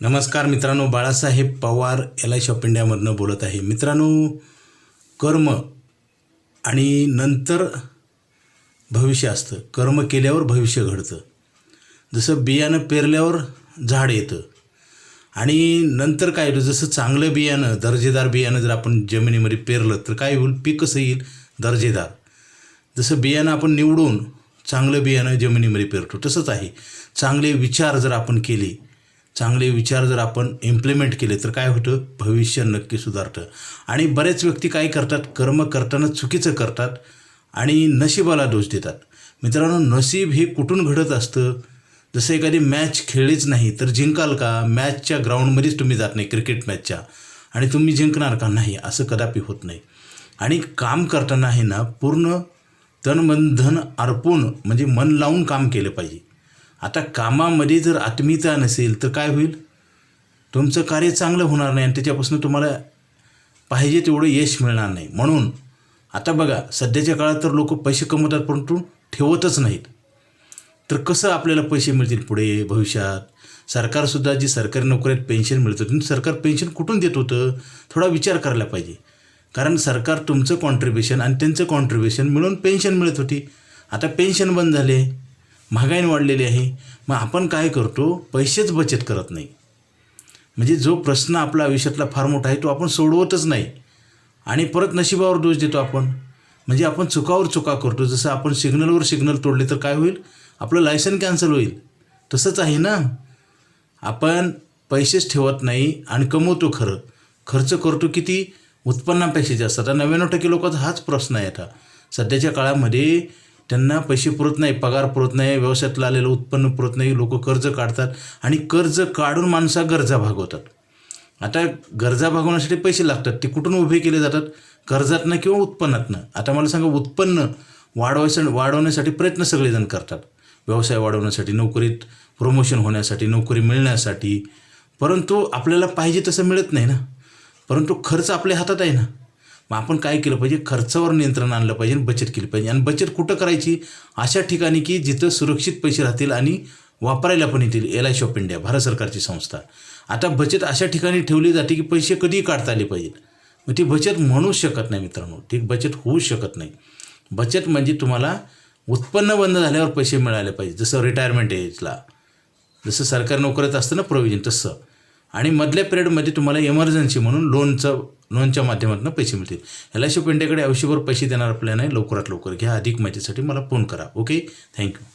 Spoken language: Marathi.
नमस्कार मित्रांनो Balasaheb Pawar L I shop इंडियामधनं बोलत आहे. मित्रांनो कर्म आणि नंतर भविष्य असतं. कर्म केल्यावर भविष्य घडतं. जसं बियाणं पेरल्यावर झाड येतं. आणि नंतर काय होतं जसं चांगलं बियाणं दर्जेदार बियाणं जर आपण जमिनीमध्ये पेरलं तर काय होईल? पीक कसं येईल? दर्जेदार. जसं बियाणं आपण निवडून चांगलं बियाणं जमिनीमध्ये पेरतो तसंच आहे. चांगले विचार जर आपण केले चांगले विचार जर आपण इम्प्लिमेंट केले तर काय होतं? भविष्य नक्की सुधारतं. आणि बरेच व्यक्ती काय करतात? कर्म करताना चुकीचं करतात आणि नशिबाला दोष देतात. मित्रांनो नशीब हे कुठून घडत असतं? जसं एखादी मॅच खेळलीच नाही तर जिंकाल का? मॅचच्या ग्राउंडमध्येच तुम्ही जात नाही क्रिकेट मॅचच्या आणि तुम्ही जिंकणार का? नाही असं कदापि होत नाही. आणि काम करताना आहे ना पूर्ण तन मन धन अर्पून म्हणजे मन लावून काम केलं पाहिजे. आता कामामध्ये जर आत्मीयता नसेल तर काय होईल? तुमचं कार्य चांगलं होणार नाही आणि त्याच्यापासून तुम्हाला पाहिजे तेवढं यश मिळणार नाही. म्हणून आता बघा सध्याच्या काळात तर लोक पैसे कमवतात परंतु ठेवतच नाहीत. तर कसं आपल्याला पैसे मिळतील पुढे भविष्यात? सरकारसुद्धा जी सरकारी नोकऱ्यात पेन्शन मिळतं तुम्ही सरकार पेन्शन कुठून देत होतं? थोडा विचार करायला पाहिजे. कारण सरकार तुमचं कॉन्ट्रीब्युशन आणि त्यांचं कॉन्ट्रीब्युशन मिळून पेन्शन मिळत होती. आता पेन्शन बंद झाले. महागाईने वाढलेली आहे. मग आपण काय करतो? पैसेच बचत करत नाही. म्हणजे जो प्रश्न आपला आयुष्यातला फार मोठा आहे तो आपण सोडवतच नाही. आणि परत नशिबावर दोष देतो आपण. म्हणजे आपण चुकावर चुका करतो. जसं आपण सिग्नलवर सिग्नल तोडले तर काय होईल? आपलं लायसन कॅन्सल होईल. तसंच आहे ना? आपण पैसेच ठेवत नाही आणि कमवतो खरं. खर्च करतो किती? उत्पन्नापेक्षा जास्त. आता नव्याण्णव टक्के लोकांचा हाच प्रश्न आहे आता. सध्याच्या काळामध्ये त्यांना पैसे पुरत नाही पगार पुरत नाही व्यवसायातलं आलेलं उत्पन्न पुरत नाही लोक कर्ज काढतात आणि कर्ज काढून माणसा गरजा भागवतात. आता गरजा भागवण्यासाठी पैसे लागतात ते कुठून उभे केले जातात? कर्जातनं किंवा उत्पन्नातनं? आता मला सांगा उत्पन्न वाढवायचं वाढवण्यासाठी प्रयत्न सगळेजण करतात. व्यवसाय वाढवण्यासाठी नोकरीत प्रमोशन होण्यासाठी नोकरी मिळण्यासाठी. परंतु आपल्याला पाहिजे तसं मिळत नाही ना. परंतु खर्च आपल्या हातात आहे ना. मग आपण काय केलं पाहिजे? खर्चावर नियंत्रण आणलं पाहिजे आणि बचत केली पाहिजे. आणि बचत कुठं करायची? अशा ठिकाणी की जिथं सुरक्षित पैसे राहतील आणि वापरायला पण येतील. L I shop India Bharat सरकारची संस्था. आता बचत अशा ठिकाणी ठेवली जाते की पैसे कधीही काढता आले पाहिजेत मग ती बचत म्हणूच शकत नाही मित्रांनो. ती बचत होऊ शकत नाही. बचत म्हणजे तुम्हाला उत्पन्न बंद झाल्यावर पैसे मिळाले पाहिजे. जसं रिटायरमेंट एजला जसं सरकारी नोकरीत असतं ना प्रोव्हिजन तसं. आणि मधल्या पिरियडमध्ये तुम्हाला इमर्जन्सी म्हणून लोनचं लोनच्या माध्यमातून पैसे मिळतील. एल आय सी पेंडेकडे आयुष्यभर पैसे देणार प्लॅन आहे लवकरात लवकर घ्या. अधिक माहितीसाठी मला फोन करा. Okay thank you